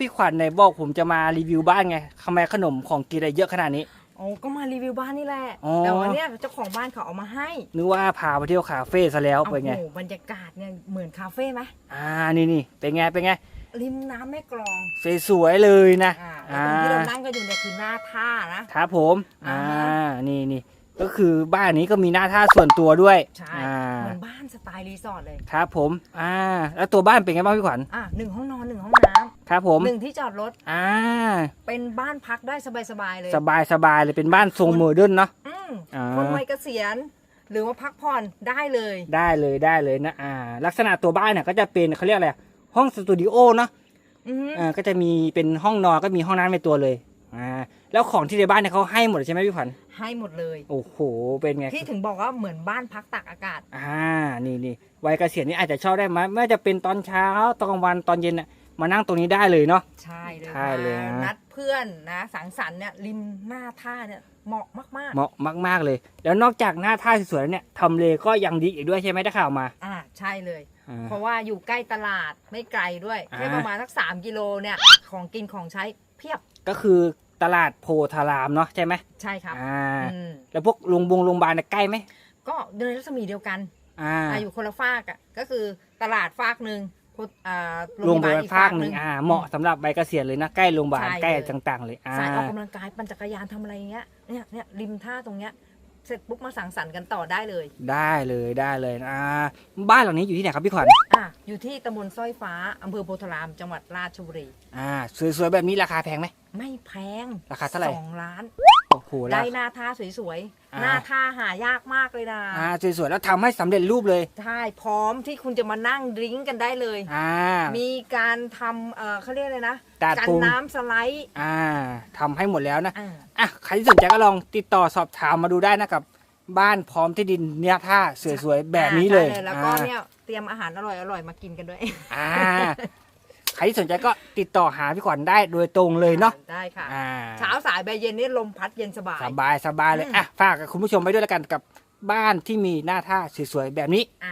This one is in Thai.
พี่ขวัญไหนบอกผมจะมารีวิวบ้านไงทำไมขนมของกินอะไรเยอะขนาดนี้โอ้ก็มารีวิวบ้านนี่แหละ อ๋อ แต่วันเนี้ยเจ้าของบ้านเขาเอามาให้นึกว่าพาไปเที่ยวคาเฟ่ซะแล้วโอ้เป็นไงโหบรรยากาศเนี่ยเหมือนคาเฟ่ไหมอ่านี่นี่เป็นไงเป็นไงริมน้ำแม่กลอง สวยๆเลยนะอ่าแล้วตรงที่เรานั่งกันอยู่เนี่ยคือหน้าท่านะ ครับผมอ่าอ่า นี่นี่ก็คือบ้านนี้ก็มีหน้าท่าส่วนตัวด้วยใช่อ่าเหมือนบ้านสไตล์รีสอร์ทเลย ครับผมอ่าแล้วตัวบ้านเป็นไงบ้างพี่ขวัญ อะหนึ่งห้องนอนหนึ่งห้องน้ ครับผมำหนึ่งที่จอดรถ อ่า เป็นบ้านพักได้สบายๆเลย สบายสบายเลยเป็นบ้านทรงโมเดิร์นเนาะอืมอ่าคนวัยเกษียณ หรือว่าพักผ่อนได้เลยได้เลยได้เลยนะอ่า ลักษณะตัวบ้านเนี่ยก็จะเป็นเขาเรียกอะไรอะห้องสตูดิโอเนาะอือฮึอ่าก็จะมีเป็นห้องนอนก็มีห้องน้ำในตัวเลยอ่าแล้วของที่ในบ้านเนี่ยเขาให้หมดเลยใช่ไหมพี่ขวัญให้หมดเลย โอ้โหเป็นไงที่ถึงบอกว่าเหมือนบ้านพักตากอากาศ อ่านี่นี่วัยเกษียณนี่อาจจะชอบได้ไหมไม่ว่าจะเป็นตอนเช้าตอนกลางวันตอนเย็นน่ะ มานั่งตรงนี้ได้เลยเนาะ ใช่เลยใช่เลยนะมานัดเพื่อนนะ สังสรรค์เนี่ยริมหน้าท่าเนี่ยเหมาะมากเหมาะมาก ๆ เลย แล้วนอกจากหน้าท่าสวยๆแล้วเนี่ยทำเลก็ยังดีอีกด้วยใช่ไหมได้ข่าวมาๆ อ่าใช่เลย อ่า เพราะว่าอยู่ใกล้ตลาดไม่ไกลด้วยอ่า แค่ประมาณสักสามกิโลเนี่ย ของกินของใช้เพียบก็คือตลาดโพธารามเนาะใช่ไหมใช่ครับอ่าอืมแล้วพวกโรงบงโรงพยาบาลเนี่ยใกล้ไหมก็ในรัศมีเดียวกันอ่า อ่าอยู่คนละฝากอะก็คือตลาดฝากหนึ่ง พุทอ่าโรงพยาบาลอีกภาคหนึ่งอ่าเหมาะสำหรับใบเกษียณเลยนะใกล้โรงพยาบาลใช่ใกล้เลยต่างๆ เลยอ่าสายออกกำลังกายปั่นจักรยานทำอะไรอย่างเงี้ยเนี่ยเนี่ยริมท่าตรงเนี้ยเสร็จปุ๊บมาสังสรรค์กันต่อได้เลย ได้เลยได้เลยอ่าบ้านหลังนี้อยู่ที่ไหนครับพี่ขวัญอะอยู่ที่ตำบลสร้อยฟ้าอำเภอโพธาราม จังหวัดราชบุรีอ่าสวยๆแบบนี้ราคาแพงไหมไม่แพงราคาเท่าไหร่สองล้าน โอ้โหราได้คาหน้าท่าสวยอ่า ๆ หน้าท่าหายากมากเลยนะ อ่าสวยๆแล้วทำให้สำเร็จรูปเลย ใช่ พร้อมที่คุณจะมานั่งดริ้งกันได้เลย อ่า มีการทำเอ่อเขาเรียกเลยนะ ตัดกันผมน้ำสไลด์อ่าทำให้หมดแล้วนะ อ่าอะใครที่สนใจก็ลองติดต่อสอบถามมาดูได้นะกับ บ้านพร้อมที่ดินเนี่ยท่าสวยๆแบบนี้เลยใช่แล้วก็อ่า เนี่ยเตรียมอาหารอร่อยๆมากินกันด้วย อ่าใค รที่สนใจก็ติดต่อหาพี่ขวัญได้โดยตรงเลยเนาะได้ค่ะอ่าเช้าสายใบายเย็นนี่ลมพัดเย็นสบาย สบายสบายเลยอืมอะฝากกับคุณผู้ชมไปด้วยแล้วกันกับบ้านที่มีหน้าท่าสวยๆแบบนี้ อ่าได้เลยค่ะ